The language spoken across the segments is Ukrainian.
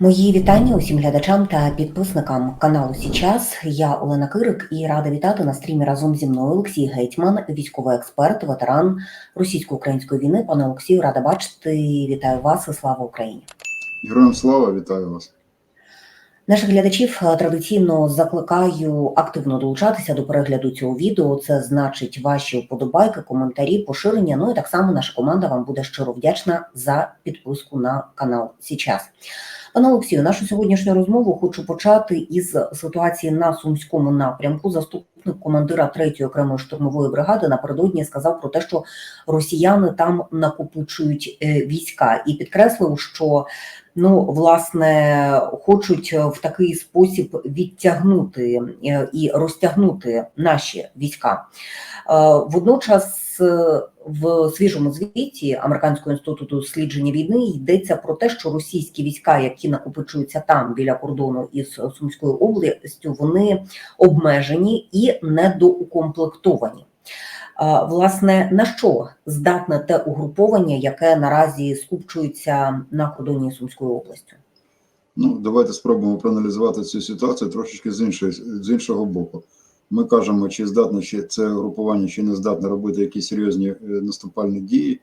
Мої вітання усім глядачам та підписникам каналу Січас. Я Олена Кирик і рада вітати на стрімі разом зі мною Олексій Гетьман, військовий експерт, ветеран російсько-української війни. Пане Олексію, рада бачити. Вітаю вас і слава Україні. Героям слава, вітаю вас. Наших глядачів е, традиційно закликаю активно долучатися до перегляду цього відео. Це значить ваші вподобайки, коментарі, поширення. Ну і так само наша команда вам буде щиро вдячна за підписку на канал Січас. Пане Олексію, нашу сьогоднішню розмову хочу почати із ситуації на сумському напрямку. Заступник командира 3-ї окремої штурмової бригади напередодні сказав про те, що росіяни там накопичують е, війська, і підкреслив, що ну власне хочуть в такий спосіб відтягнути е, і розтягнути наші війська. Е, Водночас в свіжому звіті Американського інституту дослідження війни йдеться про те, що російські війська, які накопичуються там біля кордону із Сумською областю, вони обмежені і недоукомплектовані. Власне, на що здатне те угруповання, яке наразі скупчується на кордоні Сумською областю? Ну, давайте спробуємо проаналізувати цю ситуацію трошечки з іншої з іншого боку. Ми кажемо, чи здатне чи це групування, чи не здатне робити якісь серйозні е, наступальні дії,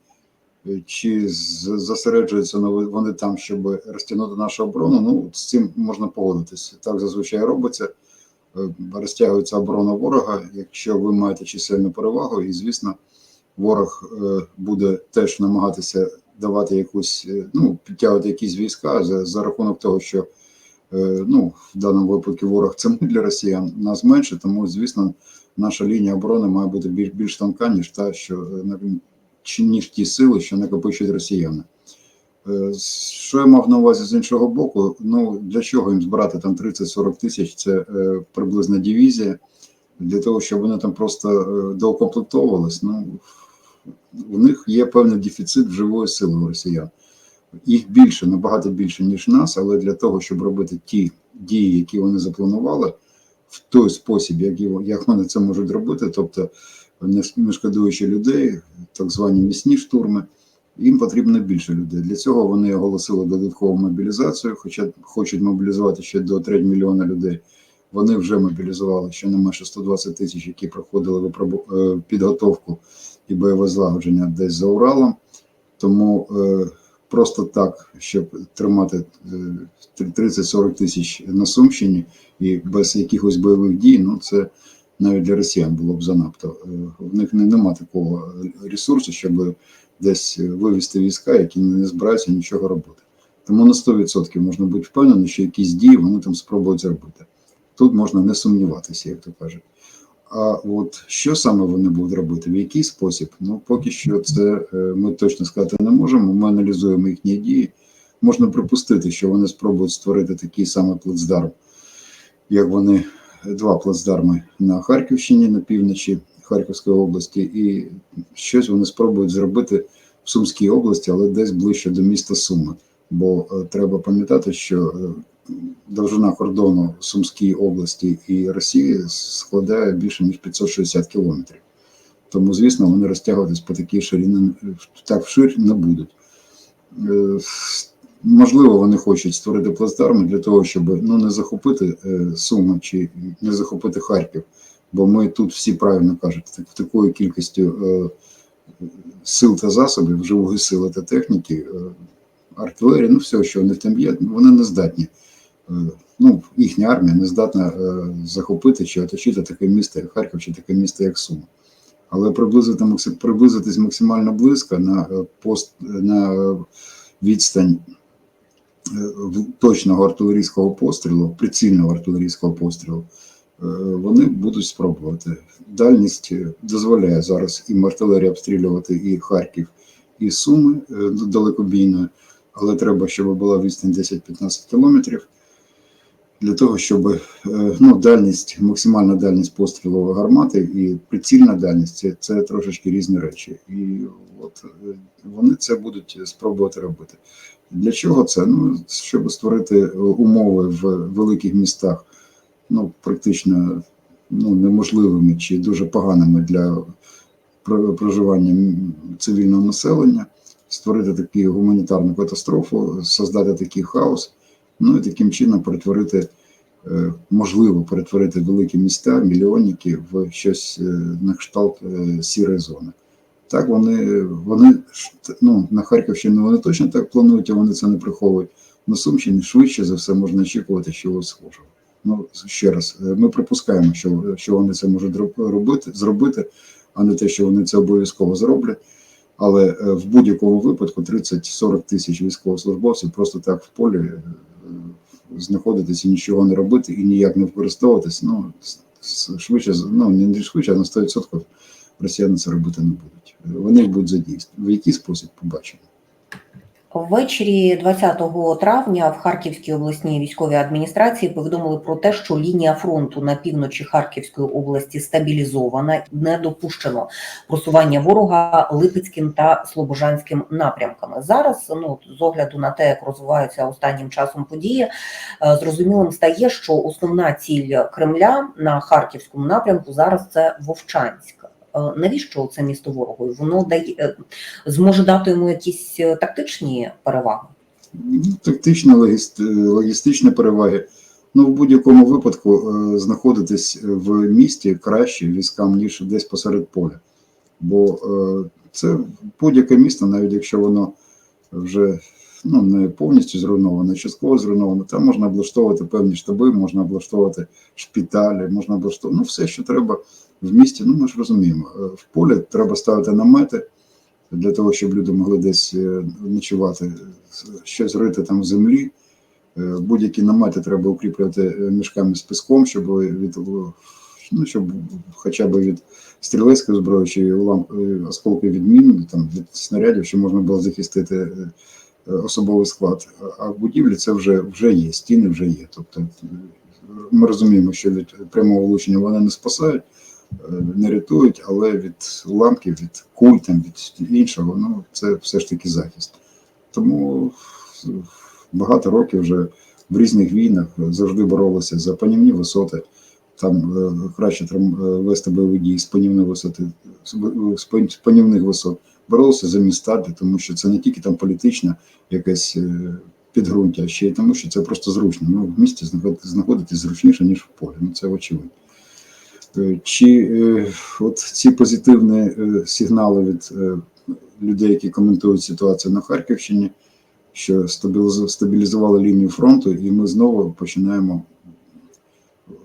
е, чи зосереджуються вони там, щоб розтягнути нашу оборону. Ну, з цим можна погодитися. Так зазвичай робиться. Е, Розтягується оборона ворога, якщо ви маєте чисельну перевагу, і звісно, ворог буде теж намагатися давати якусь, ну, підтягувати якісь війська за, за рахунок того, що ну, в даному випадку ворог це ми для росіян, нас менше, тому, звісно, наша лінія оборони має бути більш, більш тонка, ніж та, що е, ніж ті сили, що накопичують росіяни. Е, Що я мав на увазі з іншого боку? Ну для чого їм збирати там 30-40 тисяч? Це е, приблизна дивізія для того, щоб вони там просто е, доукомплектовувались. Ну у них є певний дефіцит живої сили у росіян. Їх більше, набагато більше, ніж нас, але для того, щоб робити ті дії, які вони запланували, в той спосіб, як, як вони це можуть робити, тобто не шкодуючи людей, так звані місні штурми, їм потрібно більше людей. Для цього вони оголосили додаткову мобілізацію, хоча хочуть мобілізувати ще до 3 мільйона людей. Вони вже мобілізували щонайменше 120 тисяч, які проходили е, підготовку і бойове злагодження десь за Уралом. Тому е, просто так, щоб тримати е, 30-40 тисяч на Сумщині і без якихось бойових дій, ну це навіть для росіян було б занадто. Е, В них нема такого ресурсу, щоб десь вивести війська, які не збираються нічого робити. Тому на 100% можна бути впевненим, що якісь дії вони там спробують зробити. Тут можна не сумніватися, як то кажуть. А от що саме вони будуть робити, в який спосіб? Ну поки що це е, ми точно сказати не можемо. Ми аналізуємо їхні дії. Можна припустити, що вони спробують створити такий самий плацдарм, як вони два плацдарми на Харківщині на півночі Харківської області, і щось вони спробують зробити в Сумській області, але десь ближче до міста Суми. Бо е, треба пам'ятати, що е, довжина кордону Сумській області і Росії складає більше ніж 560 кілометрів. Тому, звісно, вони розтягуватись по такій ширині так вширь не будуть. Е, Можливо, вони хочуть створити плацдарми для того, щоб ну не захопити е, Суми чи не захопити Харків, бо ми тут всі правильно кажуть, так, такою кількістю е, сил та засобів, живої сили та техніки, артилерії, ну все, що вони там є, вони не здатні. Е, ну, їхня армія не здатна е, захопити чи оточити таке місто, як Харків, чи таке місто, як Суми. Але приблизити, приблизитись максимально близько на е, пост на відстань точного артилерійського пострілу, прицільного артилерійського пострілу, вони будуть спробувати. Дальність дозволяє зараз і артилерія обстрілювати і Харків, і Суми далекобійною, але треба, щоб була відстань 10-15 кілометрів. Для того, щоб е, ну, дальність, максимальна дальність пострілу гармати і прицільна дальність це, це трошечки різні речі. І от е, вони це будуть спробувати робити. Для чого це? Ну, щоб створити е, умови в великих містах, ну, практично ну, неможливими чи дуже поганими для проживання цивільного населення, створити таку гуманітарну катастрофу, создати такий хаос Ну і таким чином перетворити, е, можливо, перетворити великі міста, мільйонники в щось е, на кшталт е, сірої зони. Так, вони, вони ну, на Харківщині вони точно так планують, а вони це не приховують. На Сумщині швидше за все можна очікувати чогось схожого. Ну, ще раз, ми припускаємо, що, що вони це можуть робити, зробити, а не те, що вони це обов'язково зроблять. Але в будь-якому випадку 30-40 тисяч військовослужбовців просто так в полі знаходитися і нічого не робити і ніяк не використовуватись. Ну, швидше, ну не швидше, а на 100% росіяни це робити не будуть. Вони будуть задійствовані. В який спосіб побачимо. Ввечері 20 травня в Харківській обласній військовій адміністрації повідомили про те, що лінія фронту на півночі Харківської області стабілізована, не допущено просування ворога Липецьким та Слобожанським напрямками. Зараз, ну з огляду на те, як розвиваються останнім часом події, е, зрозумілим стає, що основна ціль Кремля на харківському напрямку зараз це Вовчанськ. Е, Навіщо це місто ворогу? Воно дає е, зможе дати йому якісь е, тактичні переваги. Тактичні, логістичні переваги. Ну, в будь-якому випадку знаходитись в місті краще військам, ніж десь посеред поля. Бо це будь-яке місто, навіть якщо воно вже ну, не повністю зруйноване, частково зруйноване, там можна облаштовувати певні штаби, можна облаштовувати шпиталі, можна облаштовувати ну, все, що треба в місті. Ну, ми ж розуміємо, е, в полі треба ставити намети для того, щоб люди могли десь е, ночувати, щось рити там в землі. Е, Будь-які намети треба укріплювати е, мішками з піском, щоб від ну, щоб хоча б від стрілецької зброї чи е, осколки від мін, там від снарядів, щоб можна було захистити е, е, особовий склад. А- в будівлі це вже вже є, стіни вже є. Тобто е, ми розуміємо, що від прямого влучення вони не спасають, е, не рятують, але від уламків, від куль, там, від іншого, ну це все ж таки захист. Тому багато років вже в різних війнах завжди боролися за панівні висоти. Там е, краще е, вести бойові дії з панівної висоти, з панівних висот. Боролися за міста, тому що це не тільки там політичне якесь е, підґрунтя, ще й тому, що це просто зручно. Ну, в місті знаход- знаходитись зручніше, ніж в полі. Ну це очевидно. Е, Чи е, от ці позитивні е, сигнали від людей, які коментують ситуацію на Харківщині, що стабілізували лінію фронту, і ми знову починаємо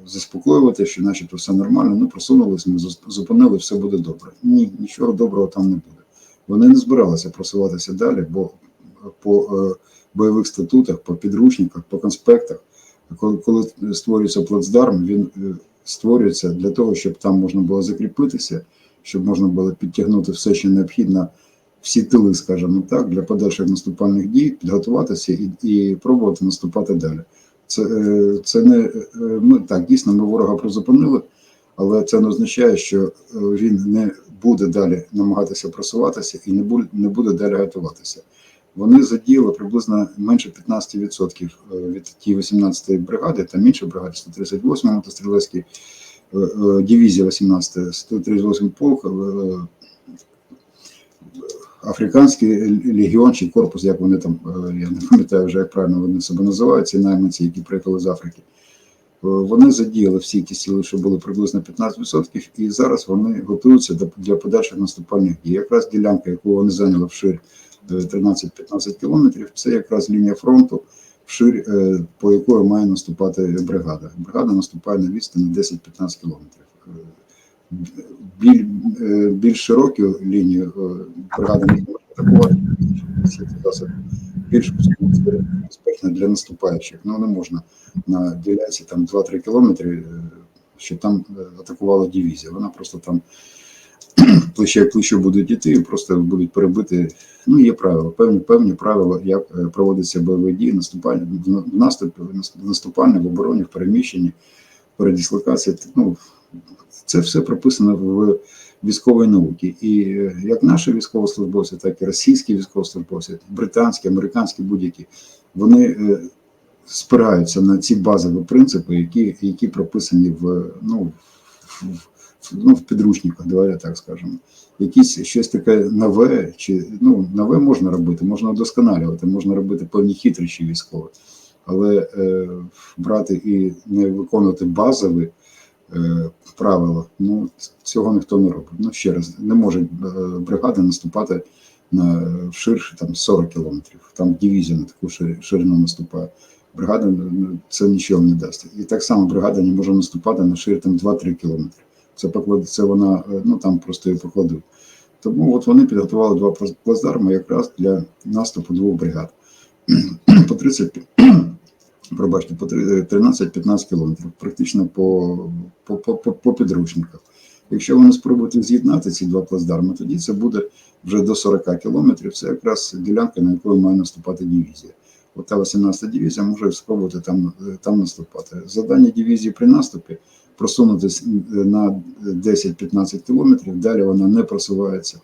заспокоювати, що начебто все нормально, ну просунулись, ми зупинили, все буде добре. Ні, нічого доброго там не буде. Вони не збиралися просуватися далі, бо по бойових статутах, по підручниках, по конспектах, коли, створюється плацдарм, він створюється для того, щоб там можна було закріпитися, щоб можна було підтягнути все, що необхідно, всі тили, скажімо так, для подальших наступальних дій, підготуватися і, і пробувати наступати далі. Це, е, це не е, ми так дійсно ми ворога призупинили, але це не означає, що е, він не буде далі намагатися просуватися і не буде, не буде далі готуватися. Вони задіяли приблизно менше 15% від тієї 18-ї бригади, там інші бригади, 138 мотострілецькій е, е, дивізія 18, 138 полк, е, Африканський легіон чи корпус, як вони там, е, я не пам'ятаю вже, як правильно вони себе називають, ці найманці, які приїхали з Африки. Е, Вони задіяли всі ті сили, що були приблизно 15%, і зараз вони готуються для подальших наступальних дій. Якраз ділянка, яку вони зайняли вширь е, 13-15 кілометрів, це якраз лінія фронту, вширь, е, по якої має наступати бригада. Бригада наступає на відстані 10-15 кілометрів. Е, біль, е, більш широку лінію е, бригада не може атакувати, більш безпечно для наступаючих. Ну не можна на ділянці там 2-3 кілометри, щоб там атакувала дивізія. Вона просто там плече в будуть йти, просто будуть перебити. Ну, є правила, певні певні правила, як е, проводяться бойові дії, наступальні в наступі, наступальні, в обороні, в переміщенні, передислокації. Ну, це все прописано в військовій науці. І е, як наші військовослужбовці, так і російські військовослужбовці, британські, американські будь-які, вони е, спираються на ці базові принципи, які, які прописані в, ну, в, ну, в підручниках, давай так скажемо. Якісь щось таке нове, чи ну нове можна робити, можна вдосконалювати, можна робити певні хитрощі військові. але е, брати і не виконувати базові е, правила, ну цього ніхто не робить. Ну ще раз, не може е, бригада наступати на ширше там 40 кілометрів. Там дивізія на таку ширину наступає. Бригада ну, це нічого не дасть. І так само бригада не може наступати на шир там 2-3 кілометри. Це поклад, це вона е, ну там просто її покладуть. Тому от вони підготували два плац- плацдарми якраз для наступу двох бригад. По 30, пробачте, по 13-15 кілометрів, практично по, по, по, по, підручниках. Якщо вони спробують з'єднати ці два плацдарми, тоді це буде вже до 40 кілометрів. Це якраз ділянка, на яку має наступати дивізія. От та 18-та дивізія може спробувати там, е, там наступати. Завдання дивізії при наступі просунутися на 10-15 кілометрів, далі вона не просувається.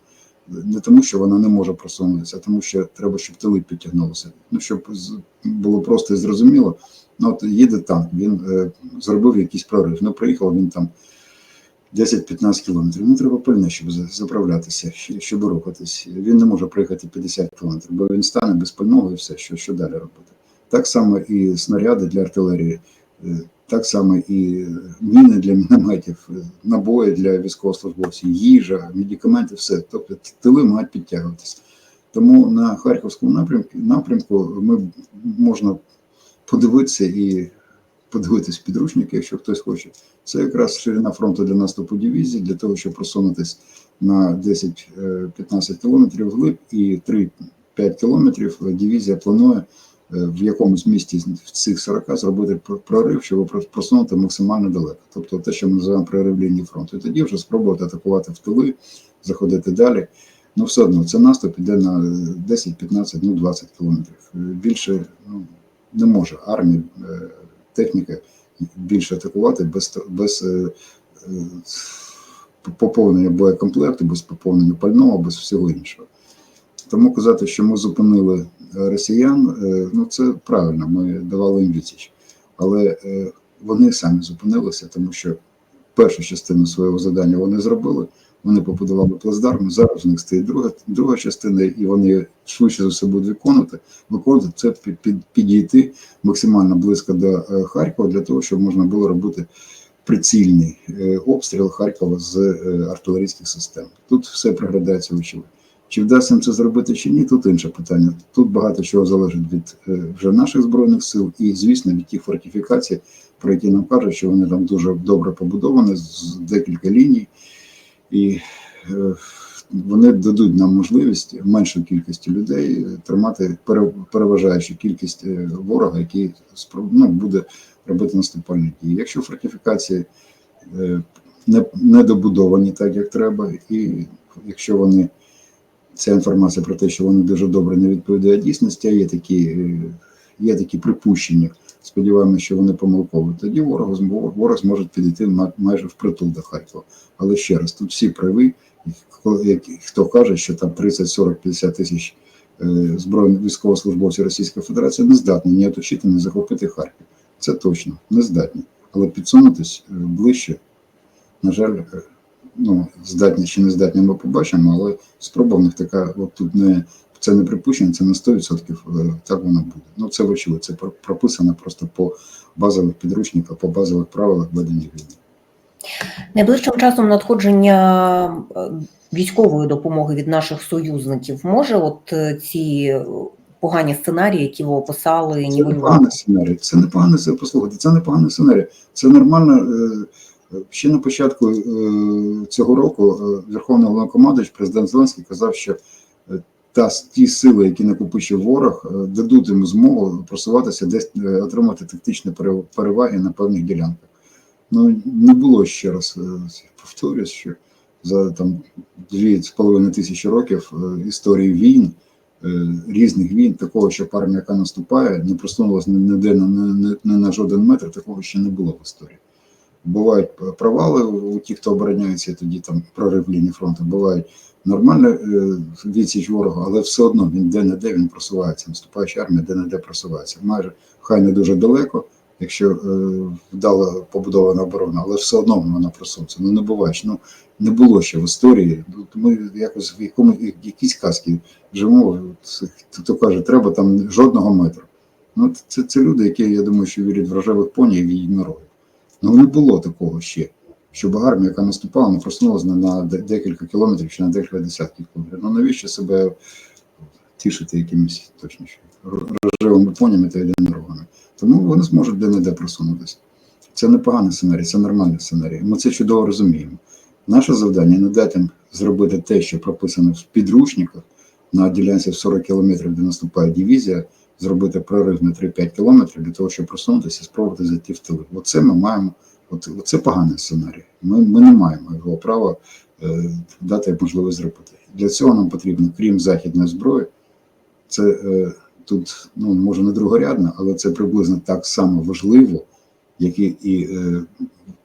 Не тому, що вона не може просунутися, а тому що треба, щоб тили підтягнулися. Ну, щоб було просто і зрозуміло. Ну, от їде танк, він е, зробив якийсь прорив. Ну, приїхав він там 10-15 кілометрів. Ну, треба пильно, щоб заправлятися, щоб рухатись. Він не може проїхати 50 кілометрів, бо він стане без пального і все, що, що далі робити. Так само і снаряди для артилерії, е, так само і міни для мінометів, е, набої для військовослужбовців, їжа, медикаменти, все. Тобто тили мають підтягуватися. Тому на Харківському напрямку, напрямку ми можна подивитися і подивитись підручники, якщо хтось хоче. Це якраз ширина фронту для наступу дивізії, для того, щоб просунутися на 10-15 кілометрів вглиб і 3-5 кілометрів дивізія планує е, в якомусь місті в цих 40 зробити прорив, щоб про- просунути максимально далеко. Тобто те, що ми називаємо прорив лінії фронту. І тоді вже спробувати атакувати в тили, заходити далі. Ну, все одно це наступ іде на 10, 15, ну 20 кілометрів. Е, Більше ну, не може армія, е, техніка більше атакувати без, без е, е, поповнення боєкомплекту, без поповнення пального, без всього іншого. Тому казати, що ми зупинили е, росіян, е, ну це правильно, ми давали їм відсіч. Але е, вони самі зупинилися, тому що першу частину свого завдання вони зробили. Вони побудували плацдарм, зараз в них стоїть друга, друга частина, і вони швидше за все будуть виконувати. Виконувати це під, під, підійти максимально близько до е, Харкова для того, щоб можна було робити прицільний е, обстріл Харкова з е, артилерійських систем. Тут все проглядається очевидно. Чи вдасться їм це зробити чи ні, тут інше питання. Тут багато чого залежить від е, вже наших збройних сил і, звісно, від тих фортифікацій, про які нам кажуть, що вони там дуже добре побудовані з декілька ліній, і е, вони дадуть нам можливість меншої кількості людей е, тримати пере- переважаючу кількість ворога, який ну, буде робити наступальні дії. Якщо фортифікації не добудовані так, як треба, і якщо вони ця інформація про те, що вони дуже добре не відповідає дійсності, а є такі, е, є такі припущення. Сподіваємося, що вони помилкові. Тоді ворог, ворог зможе підійти ма- майже впритул до Харкова. Але ще раз, тут всі праві, і хто- каже, що там 30, 40, 50 тисяч е, збройних військовослужбовців Російської Федерації не здатні ні оточити, ні захопити Харків. Це точно не здатні. Але підсунутись е, ближче, на жаль, ну, здатні чи не здатні, ми побачимо, але спроба в них така, от тут не це не припущення, це на 100% е, так воно буде. Ну це вочевидь, це прописано просто по базових підручниках, по базових правилах ведення війни. Найближчим часом надходження е, військової допомоги від наших союзників може от е, ці погані сценарії, які ви описали, Це нівелювати? непоганий сценарій. Це непоганий сценарій. Послухайте, це непоганий сценарій. Це нормально. е, Ще на початку е, цього року е, Верховний Головнокомандуючий президент Зеленський казав, що е, та ті сили, які накопичив ворог, дадуть йому змогу просуватися, десь отримати тактичні переваги на певних ділянках. Ну не було ще раз повторюсь, що за там дві з половиною тисячі років історії війн різних війн, такого, що армія, яка наступає, не просунулася ніде на, на, на, на жоден метр, такого ще не було в історії. Бувають провали у тих, хто обороняється, тоді там прорив лінії фронту. Бувають нормальна е, відсіч ворога, але все одно він де-не-де він просувається. Наступаюча армія де-не-де просувається. Майже хай не дуже далеко, якщо е, вдало побудована оборона, але все одно вона просунеться. Ну не буває. Ну не було ще в історії. Ми якось в якому якісь казки живемо. Хто каже, треба там жодного метру. Ну, це, це люди, які, я думаю, що вірять в рожевих поні і ігнорують. Ну, не було такого ще, щоб армія, яка наступала, не просунулася на, декілька кілометрів чи на декілька десятків кілометрів. Ну навіщо себе тішити якимись точніше рожевими понями та єдинорогами? Тому вони зможуть де-не-де просунутися. Це не поганий сценарій, це нормальний сценарій. Ми це чудово розуміємо. Наше завдання не дати зробити те, що прописано в підручниках на ділянці в 40 кілометрів, де наступає дивізія, зробити прорив на 3-5 кілометрів для того, щоб просунутися і спробувати зайти в тили. Оце ми маємо. От, це поганий сценарій. Ми, ми не маємо його права е, дати можливість зробити. Для цього нам потрібно, крім західної зброї, це е, тут ну може не другорядно, але це приблизно так само важливо, як і, і е,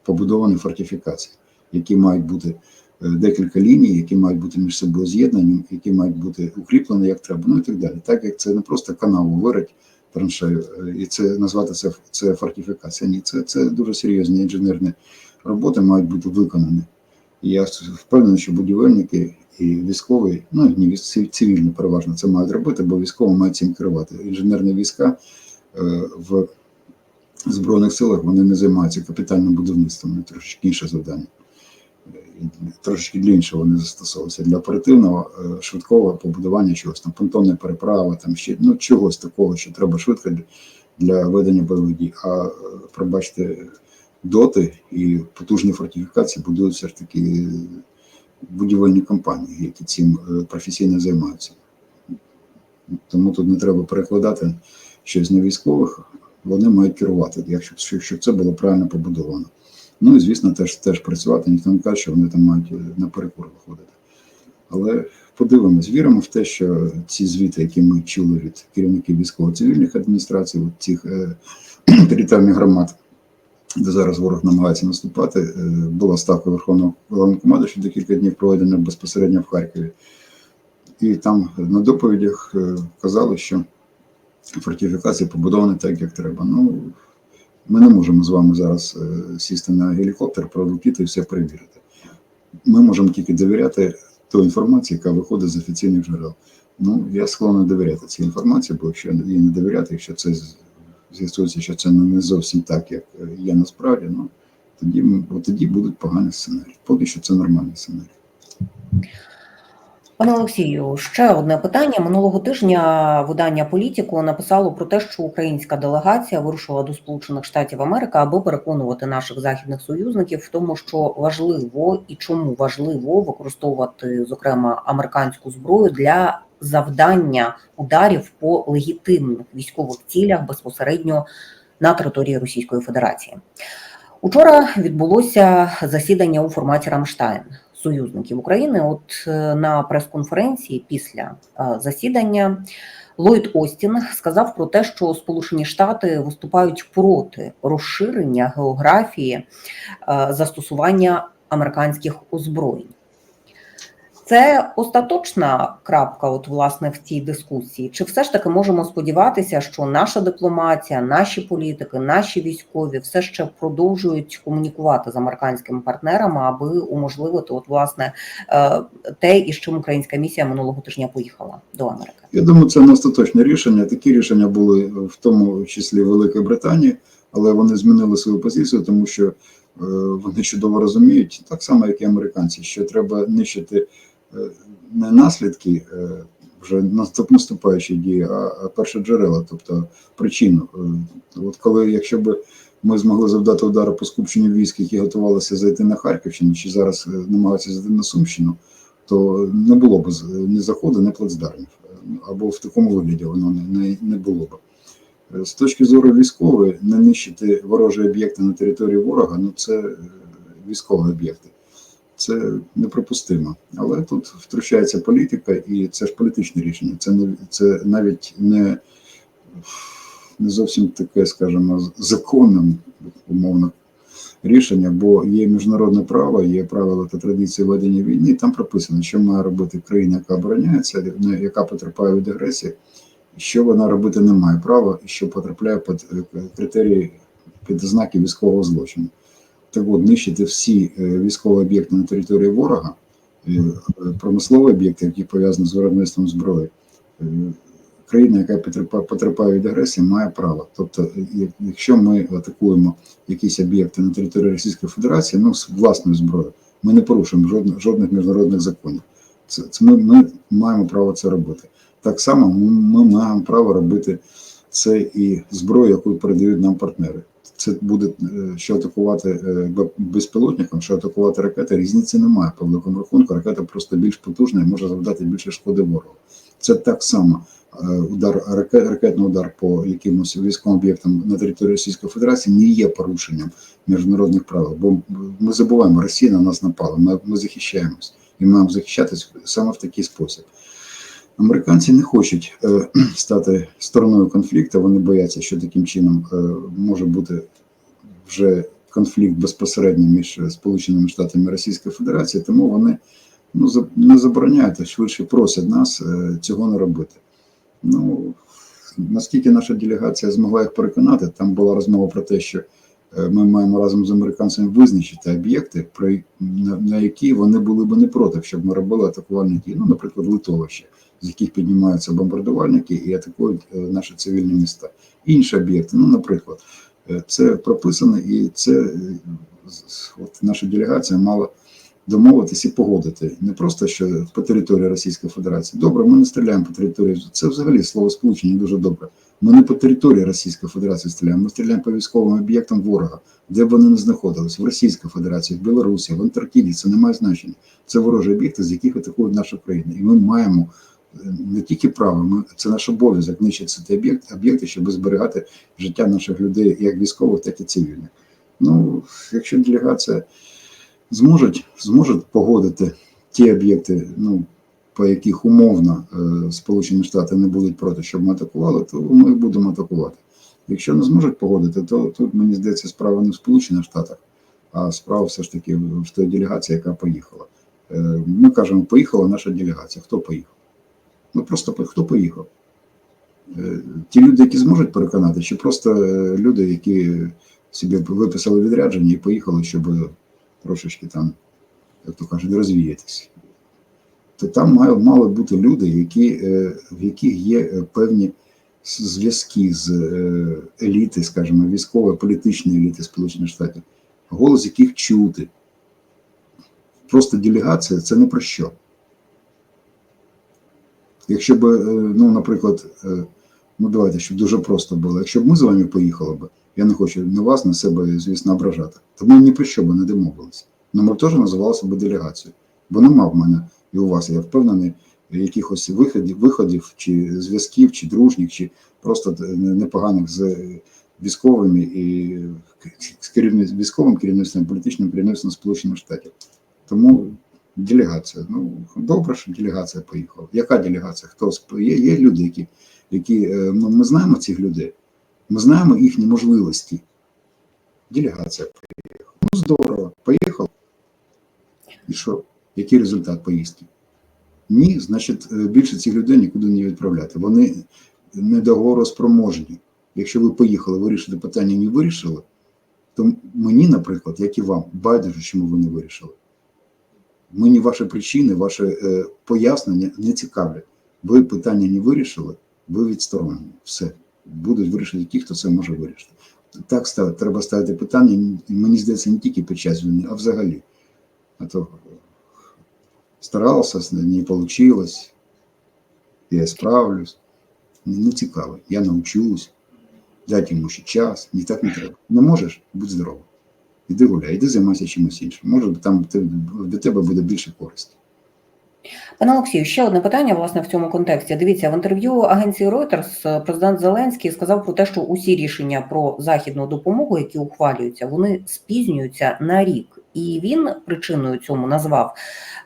побудовані фортифікації, які мають бути декілька ліній, які мають бути між собою з'єднані, які мають бути укріплені як треба, ну і так далі. Так як це не просто канаву вирить траншею, е, і це назвати це, це фортифікація. Ні, це, це дуже серйозні інженерні роботи мають бути виконані. І я впевнений, що будівельники і військові, ну військ- цивільні переважно це мають робити, бо військово мають цим керувати. Інженерні війська е, в Збройних силах вони не займаються капітальним будівництвом, вони трошечки інше завдання. Трошечки для іншого вони застосовуються. Для оперативного е, швидкого побудування чогось там понтонної переправи, там ще ну чогось такого, що треба швидко для, ведення бойових дій. А е, пробачте, доти і потужні фортифікації будують все ж таки будівельні компанії, які цим е, професійно займаються. Тому тут не треба перекладати щось на військових, вони мають керувати, якщо щоб це було правильно побудовано. Ну і звісно, теж теж працювати. Ніхто не каже, що вони там мають е, на перекур виходити. Але подивимось, віримо в те, що ці звіти, які ми чули від керівників військово-цивільних адміністрацій, от цих е, територіальних громад, де зараз ворог намагається наступати, е, була ставка Верховного Головнокомандуючого декілька днів проведена безпосередньо в Харкові. І там на доповідях е, казали, що фортифікації побудовані так, як треба. Ну, ми не можемо з вами зараз е, сісти на гелікоптер, пролетіти і все перевірити. Ми можемо тільки довіряти тій інформації, яка виходить з офіційних джерел. Ну, я склонний довіряти цій інформації, бо якщо їй не довіряти, якщо це з'ясується, що це не зовсім так, як е, є насправді, ну тоді, тоді будуть погані сценарії. Поки що це нормальний сценарій. Пане Олексію, ще одне питання. Минулого тижня видання Політіку написало про те, що українська делегація вирушила до Сполучених Штатів Америки, аби переконувати наших західних союзників в тому, що важливо і чому важливо використовувати зокрема американську зброю для завдання ударів по легітимних військових цілях безпосередньо на території Російської Федерації. Учора відбулося засідання у форматі Рамштайн союзників України. От е, на прес-конференції після е, засідання Ллойд Остін сказав про те, що Сполучені Штати виступають проти розширення географії е, застосування американських озброєнь. Це остаточна крапка, от власне в цій дискусії. Чи все ж таки можемо сподіватися, що наша дипломатія, наші політики, наші військові все ще продовжують комунікувати з американськими партнерами, аби уможливити от власне е, те, із чим українська місія минулого тижня поїхала до Америки? Я думаю, це не остаточне рішення. Такі рішення були в тому числі в Великій Британії, але вони змінили свою позицію, тому що е, вони чудово розуміють, так само як і американці, що треба нищити не наслідки е, вже наступ- наступаючої дії, а, перше джерела, тобто причину. Е, От коли, якщо б ми змогли завдати удару по скупченню військ, які готувалися зайти на Харківщину, чи зараз е, намагаються зайти на Сумщину, то не було б ні заходу, ні плацдармів. Або в такому вигляді воно не, не, було б. З точки зору військової, не нищити ворожі об'єкти на території ворога, ну це військові об'єкти. Це неприпустимо. Але тут втручається політика, і це ж політичне рішення. Це не це навіть не, не зовсім таке, скажімо, законне, умовно рішення, бо є міжнародне право, є правила та традиції ведення війни. Там прописано, що має робити країна, яка обороняється, яка потерпає від агресії, що вона робити не має права, і що потрапляє під е, критерії під ознаки військового злочину. Так от, нищити всі е, військові об'єкти на території ворога, е, промислові об'єкти, які пов'язані з виробництвом зброї, е, країна, яка потерпає від агресії, має право. Тобто, якщо ми атакуємо якісь об'єкти на території Російської Федерації, ну з власною зброєю, ми не порушуємо жодних, жодних міжнародних законів. Це, це ми, ми маємо право це робити. Так само ми, ми маємо право робити це і зброю, яку передають нам партнери. Це буде е, що атакувати е, безпілотником, що атакувати ракети. Різниці немає по великому рахунку. Ракета просто більш потужна і може завдати більше шкоди ворогу. Це так само е, удар раке- ракетний удар по якимось військовим об'єктам на території Російської Федерації не є порушенням міжнародних правил. Бо ми забуваємо, Росія на нас напала. Ми, ми захищаємось і маємо захищатись саме в такий спосіб. Американці не хочуть е, стати стороною конфлікту. Вони бояться, що таким чином е, може бути вже конфлікт безпосередньо між Сполученими Штатами і Російською Федерацією, тому вони ну, за- не забороняють, а швидше просять нас е, цього не робити. Ну, наскільки наша делегація змогла їх переконати, там була розмова про те, що ми маємо разом з американцями визначити об'єкти, на, які вони були б не проти, щоб ми робили атакувальні дії. Ну, наприклад, литовище, з яких піднімаються бомбардувальники і атакують е, наші цивільні міста. Інші об'єкти, ну, наприклад, е, це прописано, і це е, от наша делегація мала домовитись і погодити. Не просто що по території Російської Федерації. Добре, ми не стріляємо по території. Це взагалі слово сполучення дуже добре. Ми не по території Російської Федерації стріляємо, ми стріляємо по військовим об'єктам ворога, де б вони не знаходились, в Російській Федерації, в Білорусі, в Антарктиді. Це не має значення. Це ворожі об'єкти, з яких атакують нашу країну. І ми маємо е, не тільки право, ми це наш обов'язок нищити ці об'єкти, об'єкти, щоб зберігати життя наших людей, як військових, так і цивільних. Ну, якщо делегація зможуть, зможуть погодити ті об'єкти, ну, по яких умовно е, Сполучені Штати не будуть проти, щоб ми атакували, то ми будемо атакувати. Якщо не зможуть погодити, то тут мені здається справа не в Сполучених Штатах, а справа все ж таки в той делегації, яка поїхала. Е, Ми кажемо, поїхала наша делегація. Хто поїхав? Ну просто хто поїхав? Е, Ті люди, які зможуть переконати, чи просто люди, які собі виписали відрядження і поїхали, щоб трошечки там, як то кажуть, розвіятися. То там мали, бути люди, які, е, в яких є е, певні зв'язки з е, еліти, скажімо, військової політичної еліти Сполучених Штатів, голос яких чути. Просто делегація це не про що. Якщо б, ну, наприклад, ну давайте, щоб дуже просто було. Якщо б ми з вами поїхали б, я не хочу не вас, не себе, звісно, ображати, то ми ні про що б не домовилися. Ну, ми б теж називалися б делегацією. Бо нема в мене і у вас, я впевнений, якихось виходів, виходів чи зв'язків, чи дружніх, чи просто е, непоганих з військовими і з керівництвом, військовим керівництвом, політичним керівництвом Сполучених Штатів. Тому делегація. Ну, добре, що делегація поїхала. Яка делегація? Хто є, є люди, які, які е, ми, ми знаємо цих людей, ми знаємо їхні можливості. Делегація поїхала. Ну, здорово, поїхав. І що? Який результат поїздки? Ні, значить, е, більше цих людей нікуди не відправляти. Вони недоговороспроможні. Якщо ви поїхали вирішити питання, не вирішили, то мені, наприклад, як і вам, байдуже, чому ви не вирішили. Мені ваші причини, ваші е, пояснення не цікавлять. Ви питання не вирішили, ви відсторонені. Все. Будуть вирішити ті, хто це може вирішити. Так треба ставити питання, мені здається, не тільки під час війни, а взагалі. А то старався, не вийшло, я справлюсь. Не цікаво, я навчусь, дайте йому ще час, ні так не треба. Не можеш, будь здоровий. Іди гуляй, іди займайся чимось іншим. Може, там ти- для тебе буде більше користі. Пане Олексію, ще одне питання власне в цьому контексті. Дивіться, в інтерв'ю агенції Reuters е, президент Зеленський сказав про те, що усі рішення про західну допомогу, які ухвалюються, вони спізнюються на рік. І він причиною цьому назвав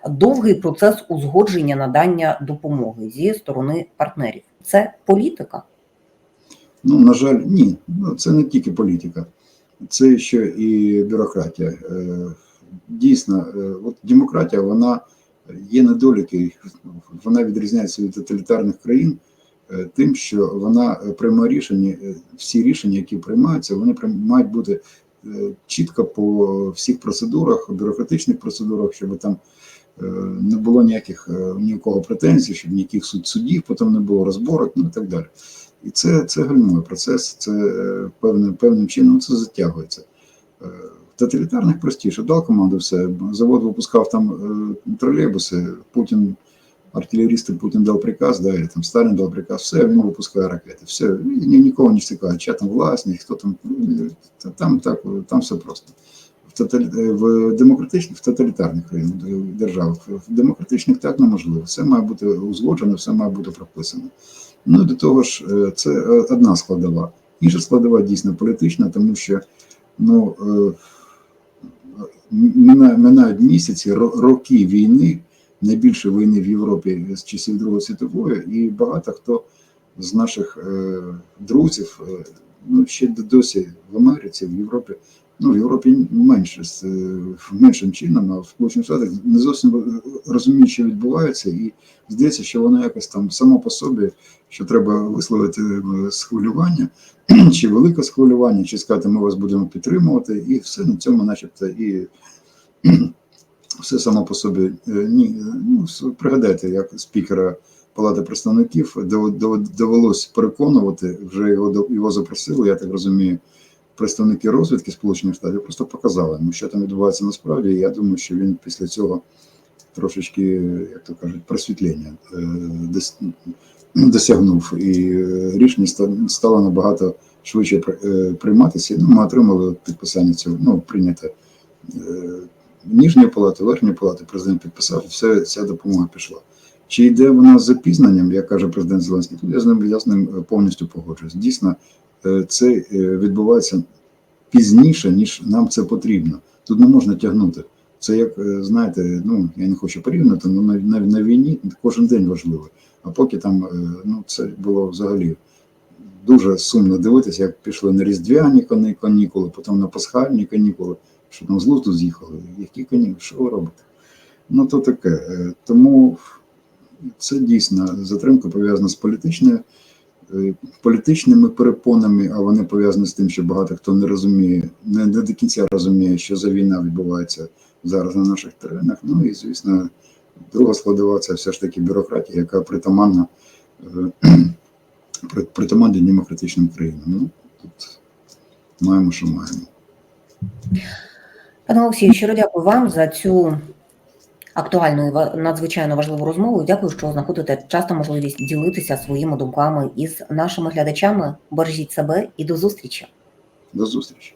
довгий процес узгодження надання допомоги зі сторони партнерів. Це політика. Ну, на жаль, ні. Ну, це не тільки політика, це ще і бюрократія. Е, Дійсно, е, от демократія, вона є недоліки, вона відрізняється від тоталітарних країн е, тим, що вона приймає рішення, е, всі рішення, які приймаються, вони мають бути е, чітко по всіх процедурах, бюрократичних процедурах, щоб там е, не було ніяких е, ні у кого претензій, щоб ніяких суд судів, потім не було розборок, ну і так далі. І це, це гальмує процес, це е, певним, певним чином це затягується. Тоталітарних простіше, дав команду все. Завод випускав там е, тролейбуси, Путін, артилерісти Путін дав приказ, да, і там Сталін дав приказ, все, він випускає ракети. Все, і ні, нікого не цікавить, чия там власність, хто там, ну, там, так, там все просто. В, тоталі... е, в демократичних, в тоталітарних державах, в демократичних так неможливо. Все має бути узгоджено, все має бути прописано. Ну до того ж, е, це е, одна складова. Інша складова дійсно політична, тому що ну, е, минають місяці, ро- роки війни, найбільше війни в Європі з часів Другої світової, і багато хто з наших е, друзів е, ну, ще досі в Америці, в Європі, ну в Європі менше з е, меншим чином, а в Сполучених Штатах не зовсім розуміють, що відбувається, і здається, що воно якось там само по собі, що треба висловити е, схвилювання, чи велике схвилювання, чи сказати, ми вас будемо підтримувати, і все на цьому, начебто, і все само по собі. е, Ні, ну, пригадайте, як спікера Палати представників дов- дов- довелось переконувати, вже його його запросили, я так розумію, представники розвідки Сполучених Штатів просто показали йому, що там відбувається насправді. І я думаю, що він після цього трошечки, як то кажуть, просвітлення е, досягнув, і е, рішення стало набагато швидше е, прийматися. Ну, ми отримали підписання цього, ну, прийняте е, Ніжньої палати, верхньої палати, президент підписав, все, ця допомога пішла. Чи йде вона з запізненням, як каже президент Зеленський, тут я з ним, я з ним повністю погоджуюсь. Дійсно, це е, відбувається пізніше, ніж нам це потрібно. Тут не можна тягнути. Це як, е, знаєте, ну я не хочу порівняти, але на, на, війні кожен день важливий. А поки там, е, ну це було взагалі дуже сумно дивитися, як пішли на різдвяні канікули, потім на пасхальні канікули, що там з лузду з'їхали. Які канікули, що ви робите? Ну то таке. Е, Тому це дійсно затримка пов'язана з політичною. Е, Політичними перепонами, а вони пов'язані з тим, що багато хто не розуміє, не, не до кінця розуміє, що за війна відбувається зараз на наших теренах. Ну і звісно, друга складова це все ж таки бюрократія, яка притаманна е, притаманна демократичним країнам. Ну тут маємо, що маємо. Пане Олексію, щиро дякую вам за цю актуальну і надзвичайно важливу розмову. Дякую, що знаходите часто можливість ділитися своїми думками із нашими глядачами. Бережіть себе і до зустрічі. До зустрічі.